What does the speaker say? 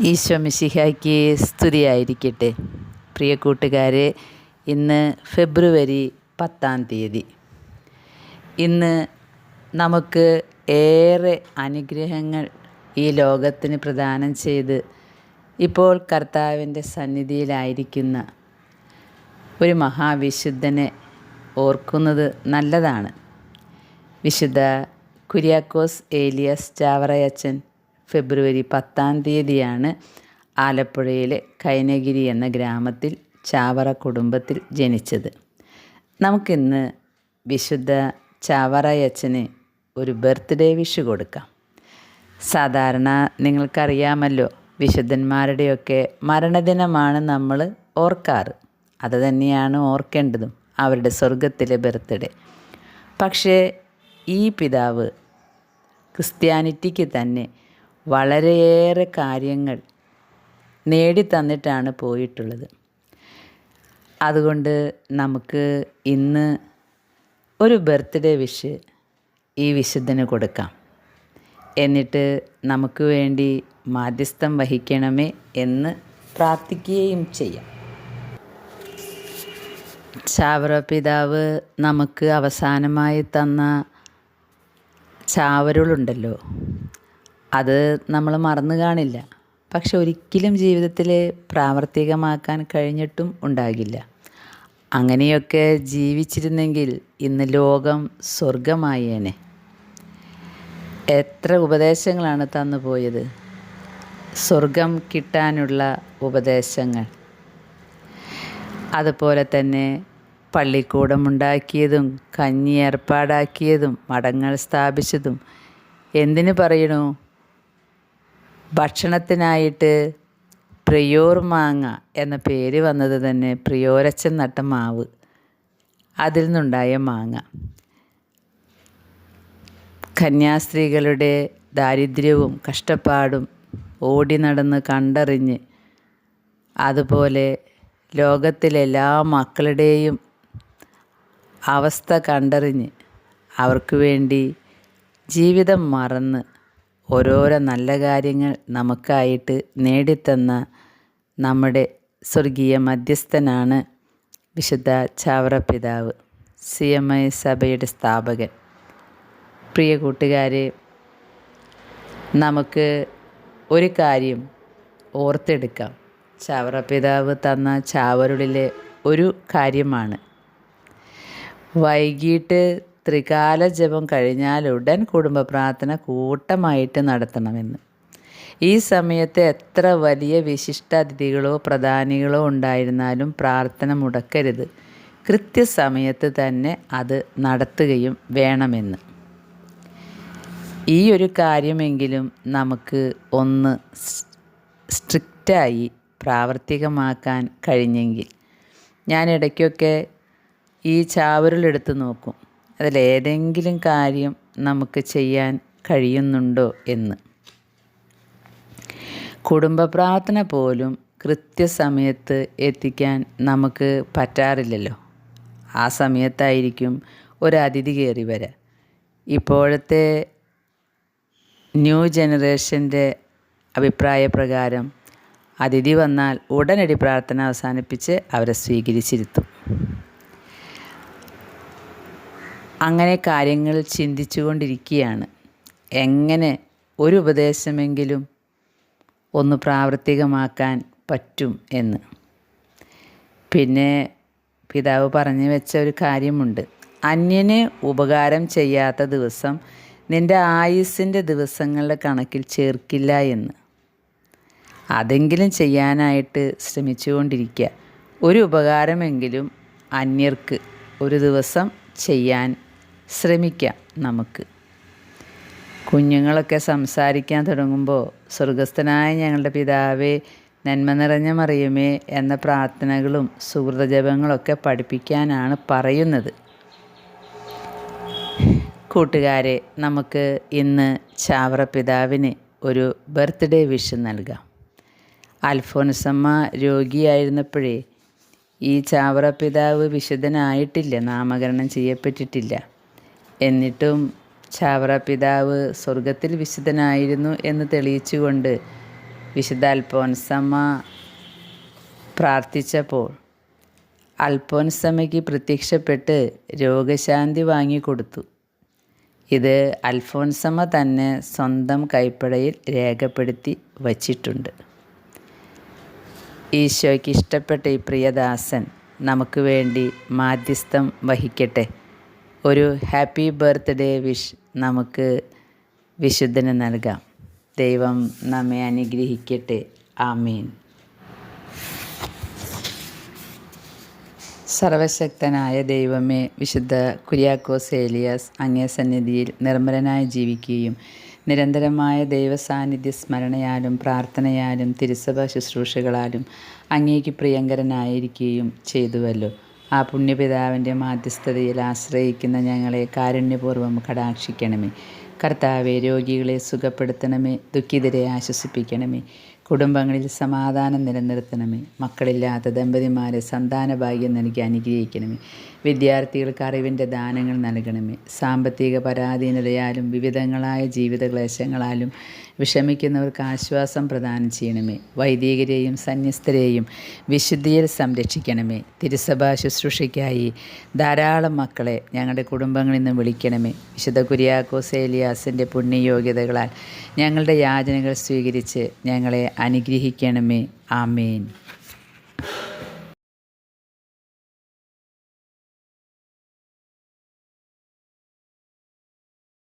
ഈശോ മിശിഹായ്ക്ക് സ്തുതിയായിരിക്കട്ടെ. പ്രിയ കൂട്ടുകാരെ ഇന്ന് ഫെബ്രുവരി പത്താം തീയതി. ഇന്ന് നമുക്ക് ഏറെ അനുഗ്രഹങ്ങൾ ഈ ലോകത്തിന് പ്രദാനം ചെയ്ത് ഇപ്പോൾ കർത്താവിന്റെ സന്നിധിയിലായിരിക്കുന്ന ഒരു മഹാവിശുദ്ധനെ ഓർക്കുന്നത് നല്ലതാണ്. വിശുദ്ധ കുര്യാക്കോസ് ഏലിയസ് ചാവറയച്ചൻ ഫെബ്രുവരി പത്താം തീയതിയാണ് ആലപ്പുഴയിലെ കൈനഗിരി എന്ന ഗ്രാമത്തിൽ ചാവറ കുടുംബത്തിൽ ജനിച്ചത്. നമുക്കിന്ന് വിശുദ്ധ ചാവറയച്ചന് ഒരു ബർത്ത്ഡേ വിഷ് കൊടുക്കാം. സാധാരണ നിങ്ങൾക്കറിയാമല്ലോ വിശുദ്ധന്മാരുടെയൊക്കെ മരണദിനമാണ് നമ്മൾ ഓർക്കാറ്. അത് തന്നെയാണ് ഓർക്കേണ്ടതും അവരുടെ സ്വർഗത്തിലെ ബർത്ത്ഡേ. പക്ഷേ ഈ പിതാവ് ക്രിസ്ത്യാനിറ്റിക്ക് തന്നെ വളരെയേറെ കാര്യങ്ങൾ നേടിത്തന്നിട്ടാണ് പോയിട്ടുള്ളത്. അതുകൊണ്ട് നമുക്ക് ഇന്ന് ഒരു ബർത്ത്ഡേ വിഷ് ഈ വിശുദ്ധന് കൊടുക്കാം. എന്നിട്ട് നമുക്ക് വേണ്ടി മാധ്യസ്ഥം വഹിക്കണമേ എന്ന് പ്രാർത്ഥിക്കുകയും ചെയ്യാം. ചാവറ പിതാവ് നമുക്ക് അവസാനമായി തന്ന ചാവരുളുണ്ടല്ലോ. അത് നമ്മൾ മറന്നു കാണില്ല. പക്ഷെ ഒരിക്കലും ജീവിതത്തിൽ പ്രാവർത്തികമാക്കാൻ കഴിഞ്ഞിട്ടും ഉണ്ടാകില്ല. അങ്ങനെയൊക്കെ ജീവിച്ചിരുന്നെങ്കിൽ ഇന്ന് ലോകം സ്വർഗമായേനെ എത്ര ഉപദേശങ്ങളാണ് തന്നു പോയത്. സ്വർഗം കിട്ടാനുള്ള ഉപദേശങ്ങൾ. അതുപോലെ തന്നെ പള്ളിക്കൂടം ഉണ്ടാക്കിയതും കഞ്ഞി ഏർപ്പാടാക്കിയതും മഠങ്ങൾ സ്ഥാപിച്ചതും. എന്തിനു പറയണു? ഭക്ഷണത്തിനായിട്ട് പ്രിയോർ മാങ്ങ എന്ന പേര് വന്നത് തന്നെ പ്രിയോരച്ചൻ നട്ട മാവ്. അതിൽ നിന്നുണ്ടായ മാങ്ങ. കന്യാസ്ത്രീകളുടെ ദാരിദ്ര്യവും കഷ്ടപ്പാടും ഓടി നടന്ന് കണ്ടറിഞ്ഞ് അതുപോലെ ലോകത്തിലെ എല്ലാ മക്കളുടെയും അവസ്ഥ കണ്ടറിഞ്ഞ് അവർക്ക് വേണ്ടി ജീവിതം മറന്ന് ഓരോരോ നല്ല കാര്യങ്ങൾ നമുക്കായിട്ട് നേടിത്തന്ന നമ്മുടെ സ്വർഗീയ മധ്യസ്ഥനാണ് വിശുദ്ധ ചാവറ പിതാവ് സി എം ഐ സഭയുടെ സ്ഥാപകൻ. പ്രിയ കൂട്ടുകാരെ നമുക്ക് ഒരു കാര്യം ഓർത്തെടുക്കാം. ചാവറ പിതാവ് തന്ന ചാവരുളിലെ ഒരു കാര്യമാണ്. വൈകിട്ട് ത്രികാല ജപം കഴിഞ്ഞാൽ ഉടൻ കുടുംബ പ്രാർത്ഥന കൂട്ടമായിട്ട് നടത്തണമെന്ന്. ഈ സമയത്ത് എത്ര വലിയ വിശിഷ്ട വിശിഷ്ടാതിഥികളോ പ്രധാനികളോ ഉണ്ടായിരുന്നാലും പ്രാർത്ഥന മുടക്കരുത്. കൃത്യസമയത്ത് തന്നെ അത് നടത്തുകയും വേണമെന്ന്. ഈ ഒരു കാര്യമെങ്കിലും നമുക്ക് ഒന്ന് സ്ട്രിക്റ്റായി പ്രാവർത്തികമാക്കാൻ കഴിഞ്ഞെങ്കിൽ ഞാൻ ഇടയ്ക്കൊക്കെ ഈ ചാവരുളെടുത്ത് നോക്കും. അതിലേതെങ്കിലും കാര്യം നമുക്ക് ചെയ്യാൻ കഴിയുന്നുണ്ടോ എന്ന്. കുടുംബ പ്രാർത്ഥന പോലും കൃത്യസമയത്ത് എത്തിക്കാൻ നമുക്ക് പറ്റാറില്ലല്ലോ. ആ സമയത്തായിരിക്കും ഒരു അതിഥി കയറി വരാം. ഇപ്പോഴത്തെ ന്യൂ ജനറേഷന്റെ അഭിപ്രായ പ്രകാരം അതിഥി വന്നാൽ ഉടനടി പ്രാർത്ഥന അവസാനിപ്പിച്ച് അവരെ സ്വീകരിച്ചിരുത്തും. അങ്ങനെ കാര്യങ്ങൾ ചിന്തിച്ചു കൊണ്ടിരിക്കുകയാണ് എങ്ങനെ ഒരു ഉപദേശമെങ്കിലും ഒന്ന് പ്രാവർത്തികമാക്കാൻ പറ്റും എന്ന്. പിന്നെ പിതാവ് പറഞ്ഞു വെച്ച ഒരു കാര്യമുണ്ട്. അന്യന് ഉപകാരം ചെയ്യാത്ത ദിവസം നിന്റെ ആയുസ്സിന്റെ ദിവസങ്ങളുടെ കണക്കിൽ ചേർക്കില്ല എന്ന്. അതെങ്കിലും ചെയ്യാനായിട്ട് ശ്രമിച്ചുകൊണ്ടിരിക്കുക. ഒരു ഉപകാരമെങ്കിലും അന്യർക്ക് ഒരു ദിവസം ചെയ്യാൻ ശ്രമിക്കാം നമുക്ക്. കുഞ്ഞുങ്ങളൊക്കെ സംസാരിക്കാൻ തുടങ്ങുമ്പോൾ സ്വർഗസ്ഥനായ ഞങ്ങളുടെ പിതാവേ നന്മ നിറഞ്ഞ മറിയുമേ എന്ന പ്രാർത്ഥനകളും സുഹൃതജപങ്ങളൊക്കെ പഠിപ്പിക്കാനാണ് പറയുന്നത്. കൂട്ടുകാരെ നമുക്ക് ഇന്ന് ചാവറ പിതാവിന് ഒരു ബർത്ത്ഡേ വിഷ് നൽകാം. അൽഫോൻസമ്മ രോഗിയായിരുന്നപ്പോഴേ ഈ ചാവറ പിതാവ് വിശുദ്ധനായിട്ടില്ല നാമകരണം ചെയ്യപ്പെട്ടിട്ടില്ല. എന്നിട്ടും ചാവറ പിതാവ് സ്വർഗത്തിൽ വിശുദ്ധനായിരുന്നു എന്ന് തെളിയിച്ചുകൊണ്ട് വിശുദ്ധ അൽഫോൻസമ്മ പ്രാർത്ഥിച്ചപ്പോൾ അൽഫോൻസമ്മയ്ക്ക് പ്രത്യക്ഷപ്പെട്ട് രോഗശാന്തി വാങ്ങിക്കൊടുത്തു. ഇത് അൽഫോൻസമ്മ തന്നെ സ്വന്തം കൈപ്പടയിൽ രേഖപ്പെടുത്തി വച്ചിട്ടുണ്ട്. ഈശോയ്ക്ക് ഇഷ്ടപ്പെട്ട ഈ പ്രിയദാസൻ നമുക്ക് വേണ്ടി മാധ്യസ്ഥം വഹിക്കട്ടെ. ഒരു ഹാപ്പി ബർത്ത്ഡേ വിഷ് നമുക്ക് വിശുദ്ധന് നൽകാം. ദൈവം നമ്മെ അനുഗ്രഹിക്കട്ടെ. ആമീൻ. സർവശക്തനായ ദൈവമേ വിശുദ്ധ കുര്യാക്കോസ് ഏലിയാസ് അങ്ങേ സന്നിധിയിൽ നിർമ്മലനായി ജീവിക്കുകയും നിരന്തരമായ ദൈവസാന്നിധ്യ സ്മരണയാലും പ്രാർത്ഥനയാലും തിരുസഭ ശുശ്രൂഷകളാലും അങ്ങേക്ക് പ്രിയങ്കരനായിരിക്കുകയും ചെയ്തുവല്ലോ. ആ പുണ്യപിതാവിന്റെ മാധ്യസ്ഥതയിൽ ആശ്രയിക്കുന്ന ഞങ്ങളെ കാരുണ്യപൂർവം കടാക്ഷിക്കണമേ. കർത്താവെ രോഗികളെ സുഖപ്പെടുത്തണമേ ദുഃഖിതരെ ആശ്വസിപ്പിക്കണമേ. കുടുംബങ്ങളിൽ സമാധാനം നിലനിർത്തണമേ. മക്കളില്ലാത്ത ദമ്പതിമാരെ സന്താന ഭാഗ്യം നൽകി അനുഗ്രഹിക്കണമേ. വിദ്യാർത്ഥികൾക്ക് അറിവിന്റെ ദാനങ്ങൾ നൽകണമേ. സാമ്പത്തിക പരാധീനതയാലും വിവിധങ്ങളായ ജീവിത ക്ലേശങ്ങളാലും വിഷമിക്കുന്നവർക്ക് ആശ്വാസം പ്രദാനം ചെയ്യണമേ. വൈദികരെയും സന്യസ്തരെയും വിശുദ്ധിയിൽ സംരക്ഷിക്കണമേ. തിരുസഭാ ശുശ്രൂഷയ്ക്കായി ധാരാളം മക്കളെ ഞങ്ങളുടെ കുടുംബങ്ങളിൽ നിന്ന് വിളിക്കണമേ. വിശുദ്ധ കുര്യാക്കോസ് ഏലിയാസിന്റെ പുണ്യയോഗ്യതകളാൽ ഞങ്ങളുടെ യാചനകൾ സ്വീകരിച്ച് ഞങ്ങളെ അനുഗ്രഹിക്കണമേ. ആമേൻ.